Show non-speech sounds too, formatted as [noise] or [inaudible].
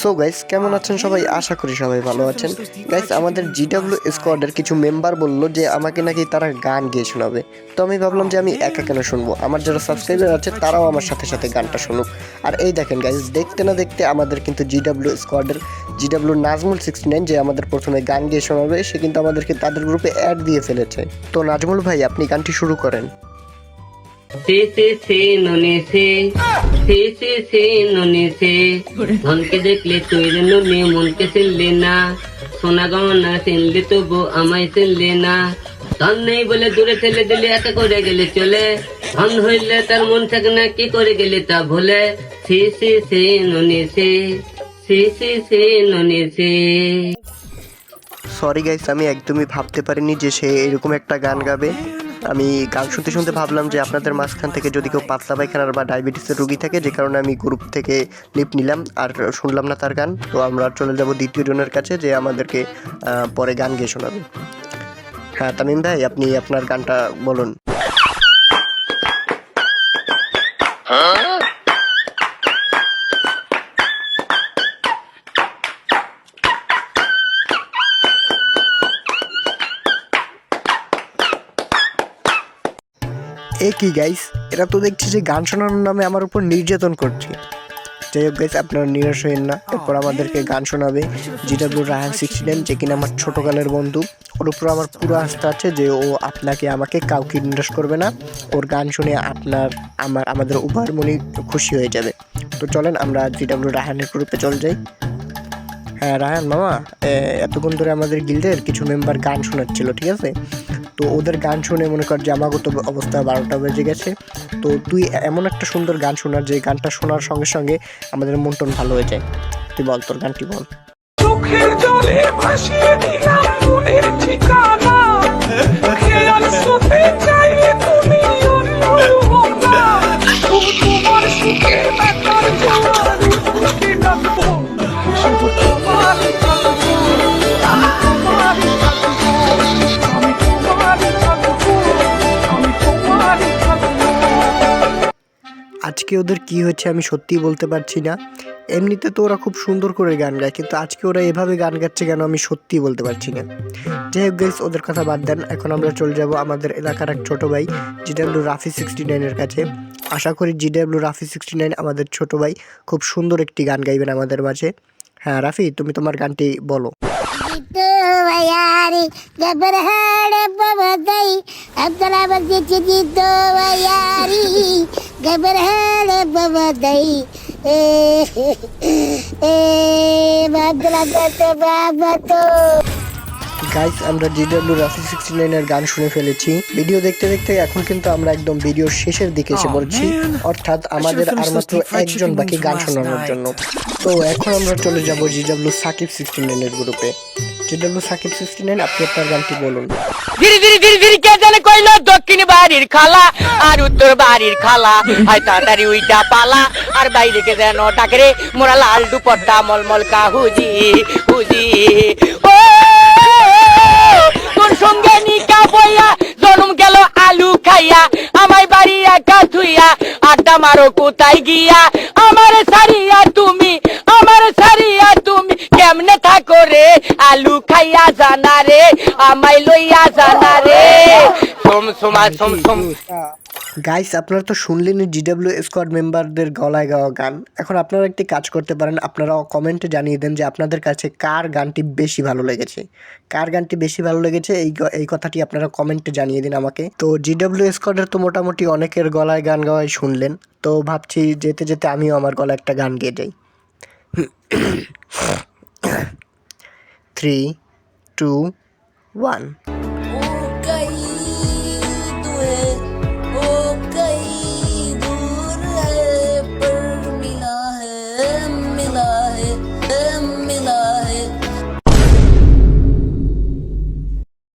So guys কেমন আছেন সবাই? আশা করি সবাই ভালো আছেন। গাইস আমাদের জিডাব্লিউ স্কোয়াডের কিছু মেম্বার বলল যে আমাকে নাকি তারা গান গিয়ে শোনাবে। তো আমি ভাবলাম যে আমি একা কেন শুনব? আমার যারা সাবস্ক্রাইবার আছে, তারাও আমার সাথে সাথে গানটা শুনুক। আর এই দেখেন গাইস দেখতে না দেখতে আমাদের কিন্তু জিডাব্লিউ স্কোয়াডের জিডাব্লিউ নাজমুল সিক্সটি নাইন যে আমাদের প্রথমে গান গিয়ে শোনাবে, সে কিন্তু আমাদেরকে তাদের গ্রুপে অ্যাড দিয়ে ফেলেছে। তো নাজমুল ভাই, আপনি গানটি শুরু করেন। সে সে সে ননে সে সে সে সে ননে সে ধনকে দেখলে তৈর ননে মনকে চিনলে না সোনা গহনা চিনলে তবু আমায় চিনলে না ধন নেই বলে দূরে ঠেলে দিলে একা করে গেলে চলে ধন হইলে তার মন থাকে না কি করে গেলে তা ভুলে সে সে সে ননে সে সে সে সে ননে সে সরি গাইস আমি একদমই ভাবতে পারিনি যে সে এরকম একটা গান গাবে। আমি গান শুনতে শুনতে ভাবলাম যে আপনাদের মাঝখান থেকে যদি কেউ পাতলা পায়খানার বা ডায়াবেটিসের রুগী থাকে, যে কারণে আমি গ্রুপ থেকে লিপ নিলাম আর শুনলাম না তার গান। তো আমরা চলে যাব দ্বিতীয় জনের কাছে যে আমাদেরকে পরে গান গিয়ে শোনাবে। হ্যাঁ তামিম ভাই, আপনি আপনার গানটা বলুন। এ কি গাইস এরা তো দেখছি যে গান শোনানোর নামে আমার উপর নির্যাতন করছে। যাই হোক গাইস আপনারা নিরাশ হইন না। এরপর আমাদেরকে গান শোনাবে জিডাব্লিউ রাহান সিক্সটি নাইন যে কিনা আমার ছোটোকালের বন্ধু। ওর উপর আমার পুরো আস্থা আছে যে ও আপনাকে আমাকে কাউকে নিরাশ করবে না। ওর গান শুনে আপনার আমার আমাদের উভয়ের মনে খুশি হয়ে যাবে। তো চলেন আমরা জিডাব্লিউ রাহানের গ্রুপে চলে যাই। হ্যাঁ রাহান মামা এতক্ষণ ধরে আমাদের গিল্ডের কিছু মেম্বার গান শোনাচ্ছিল ঠিক আছে? তো ওদের গান শুনে মনে কর যে আমাগত অবস্থা বারোটা বেজে গেছে। তো তুই এমন একটা সুন্দর গান শোনার, যে গানটা শোনার সঙ্গে সঙ্গে আমাদের মন টন ভালো হয়ে যায়। তুই বল, তোর গানটি বল। ঠিকানা। খেয়াল আজকে ওদের কি হচ্ছে আমি সত্যিই বলতে পারছি না। এমনিতে তো ওরা খুব সুন্দর করে গান গায়, কিন্তু আজকে ওরা এভাবে গান গাচ্ছে কেন আমি সত্যিই বলতে পারছি না। যাই হোক গাইস ওদের কথা বাদ দেন, এখন আমরা চলে যাব আমাদের এলাকার এক ছোট ভাই, জিডাব্লিউ রাফি সিক্সটি নাইনের কাছে। আশা করি জিডাব্লিউ রাফি সিক্সটি নাইন আমাদের ছোট ভাই খুব সুন্দর একটি গান গাইবেন আমাদের মাঝে। হ্যাঁ রাফি, তুমি তোমার গানটি বলো। itu Gabriele Babadai. Eh, eh, eh, Madragata Babato. Guys আমরা জিডাব্লিউ রাফি সিক্সটি নাইনের গান শুনে ফেলেছি। ভিডিও দেখতে দেখতে এখন কিন্তু আমরা একদম ভিডিওর শেষের দিকে এসে বলছি অর্থাৎ আমাদের আর মাত্র একজন বাকি গান শোনানোর জন্য। তো এখন আমরা চলে যাব জিডাব্লিউ সাকিব সিক্সটি নাইনের গ্রুপে জিডাব্লিউ সাকিব সিক্সটি নাইন আপনি আপনার গানটি বলুন। ধীরে ধীরে ধীরে ধীরে কে জানে কইলো দক্ষিণ বাড়ির খালা আর উত্তর বাড়ির খালা। আয় তাড়াতাড়ি উইটা পালা আর বাইরে কে যেন ডাকে রে? মোরা লাল দুপট্টা মলমল কা হুজি হুজি। ও জানা রে আমায় লইয়া জানা রে সোম সোমা সোম সোম। গাইস আপনারা তো শুনলেন জিডাব্লিউ স্কোয়াড মেম্বারদের গলায় গাওয়া গান। এখন আপনারা একটি কাজ করতে পারেন আপনারা কমেন্টে জানিয়ে দেন যে আপনাদের কাছে কার গানটি বেশি ভালো লেগেছে। কার গানটি বেশি ভালো লেগেছে এই এই কথাটি আপনারা কমেন্টে জানিয়ে দিন আমাকে। তো জিডাব্লিউ স্কোয়াডের তো মোটামুটি অনেকের গলায় গান গাওয়াই শুনলেন। তো ভাবছি যেতে যেতে আমিও আমার গলায় একটা গান গেয়ে যাই। [coughs] Three two one